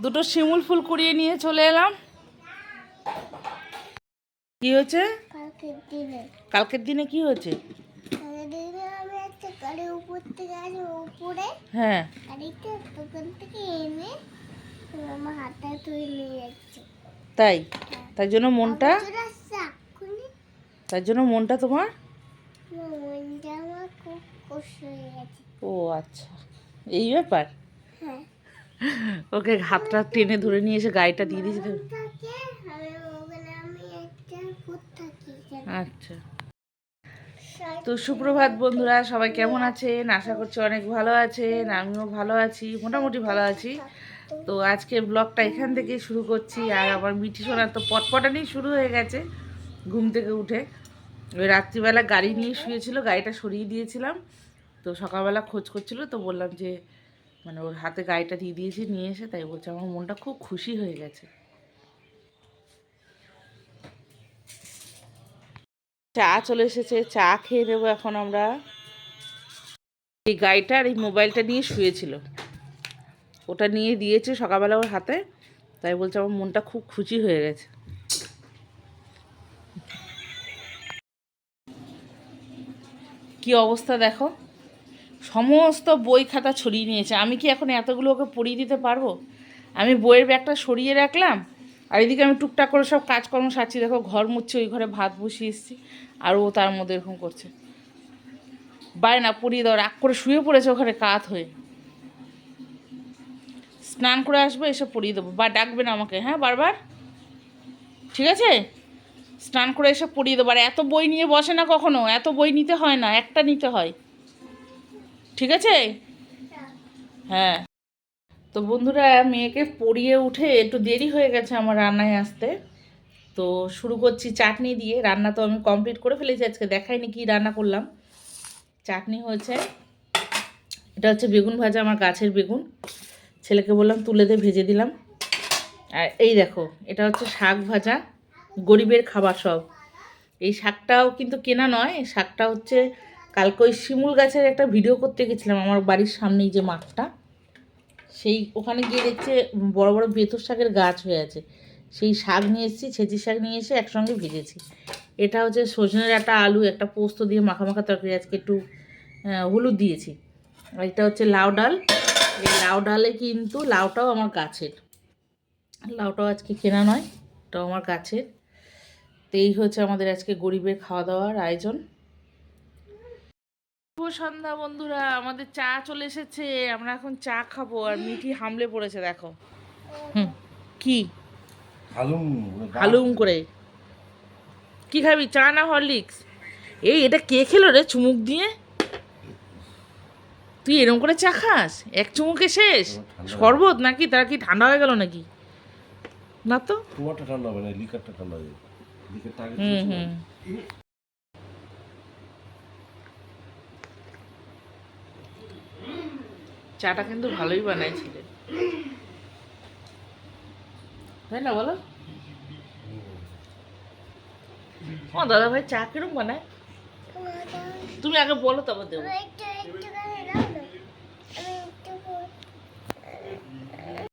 দুটো শিমুল ফুল কুড়িয়ে নিয়ে চলে এলাম। কি হয়েছে? কালকের দিনে। কালকের দিনে কি হয়েছে? হ্যাঁ। তাই? তাই জন্য মনটা? তোরা তার জন্য মনটা তোমার? হয়ে ও আচ্ছা। এই ব্যাপার? হ্যাঁ। ওকে হাতটা টেনে ধরে নিয়ে এসে গাড়িটা দিয়ে দিয়েছে। আচ্ছা। তো সুপ্রভাত বন্ধুরা সবাই কেমন আছেন? আশা করছি অনেক ভালো আছেন আমিও ভালো আছি মোটামুটি ভালো আছি। তো আজকে ব্লগটা এখান থেকে শুরু করছি আর আমার মিঠি সোনার তো পটপটানি শুরু হয়ে গেছে ঘুম থেকে উঠে। ওই রাত্রিবেলা গাড়ি নিয়ে শুয়েছিল গাড়িটা সরিয়ে দিয়েছিলাম। তো সকালবেলা খোঁজ করছিল তো বললাম যে মানে ওর হাতে গাড়িটা দিয়ে দিয়েছি, নিয়ে এসে তাই বলছে, আমার মনটা খুব খুশি হয়ে গেছে। চা চলে এসেছে, চা খেয়ে নেব এখন আমরা। এই গাড়িটা আর এই মোবাইলটা নিয়ে শুয়েছিল। ওটা নিয়ে দিয়েছে সকালবেলা ওর হাতে, তাই বলছে আমার মনটা খুব খুশি হয়ে গেছে। কি অবস্থা দেখো? সমস্ত বই খাতা ছড়িয়ে নিয়েছে। আমি কি এখন এতগুলো ওকে পড়িয়ে দিতে পারব? আমি বইয়ের ব্যাগটা সরিয়ে রাখলাম, আর এদিকে আমি টুকটাক করে সব কাজকর্ম সারছি। দেখো, ঘর মুছছে, ওই ঘরে ভাত বসিয়ে এসেছি, আর ও তার মধ্যে এরকম করছে। বাইরে না, পড়িয়ে দাও, রাগ করে শুয়ে পড়েছে ওখানে কাত হয়ে। স্নান করে আসবে, এসে পড়িয়ে দেবো। বা ডাকবে না আমাকে হ্যাঁ বারবার? ঠিক আছে? স্নান করে এসে পড়িয়ে দেবো। আর এত বই নিয়ে বসে না কখনো? এত বই নিতে হয় না, একটা নিতে হয়। ঠিক আছে? হ্যাঁ। তো বন্ধুরা, মেয়েকে পড়িয়ে উঠে একটু দেরি হয়ে গেছে আমার রান্নায় আসতে। তো শুরু করছি চাটনি দিয়ে। রান্না তো আমি কমপ্লিট করে ফেলেছি, আজকে দেখাইনি কি রান্না করলাম। চাটনি হয়েছে, এটা হচ্ছে বেগুন ভাজা, আমার গাছের বেগুন। ছেলেকে বললাম তুলে দিয়ে ভেজে দিলাম। আর এই দেখো, এটা হচ্ছে শাক ভাজা, গরিবের খাবার সব। এই শাকটাও কিন্তু কেনা নয়, শাকটা হচ্ছে কালকে ওই শিমুল গাছের একটা ভিডিও করতে গেছিলাম, আমার বাড়ির সামনেই যে মাঠটা। সেই ওখানে গিয়ে দেখছে বড় বড় বেতর শাকের গাছ হয়ে আছে। সেই শাক নিয়ে এসেছি, ছেঁচি শাক নিয়ে এসে একসঙ্গে ভেজেছি। এটা হচ্ছে সজনের একটা আলু, একটা পোস্ত দিয়ে মাখা মাখা তরকারি, আজকে একটু হলুদ দিয়েছি। আর এটা হচ্ছে লাউ ডাল। এই লাউ ডালে কিন্তু, লাউটাও আমার গাছের। লাউটাও আজকে কেনা নয়, এটাও আমার গাছের। তো এই হচ্ছে আমাদের আজকে গরিবের খাওয়া দাওয়ার আয়োজন। শুভ সন্ধ্যা বন্ধুরা আমাদের চা চলে এসেছে আমরা এখন চা খাব আর মিঠি হামলে পড়েছে দেখো। হুম কি? হালুম হালুম করে। কি খাবি চা না হরলিক্স? এই এটা কে খেলো রে চুমুক দিয়ে? তুই এরকম করে চা খাস? এক চুমুকে শেষ? শরবত নাকি? তার কি ঠান্ডা হয়ে গেল নাকি? না তো? তোমারটা ঠান্ডা হবে না লিকারটা ঠান্ডা হবে লিকারটা আগে হুম হুম। চাটা কিন্তু ভালোই বানাইছিলে। তাই না বলো? ও দাদা ভাই চা কিরম বানায়? তুমি আগে বলো তারপর দেবো।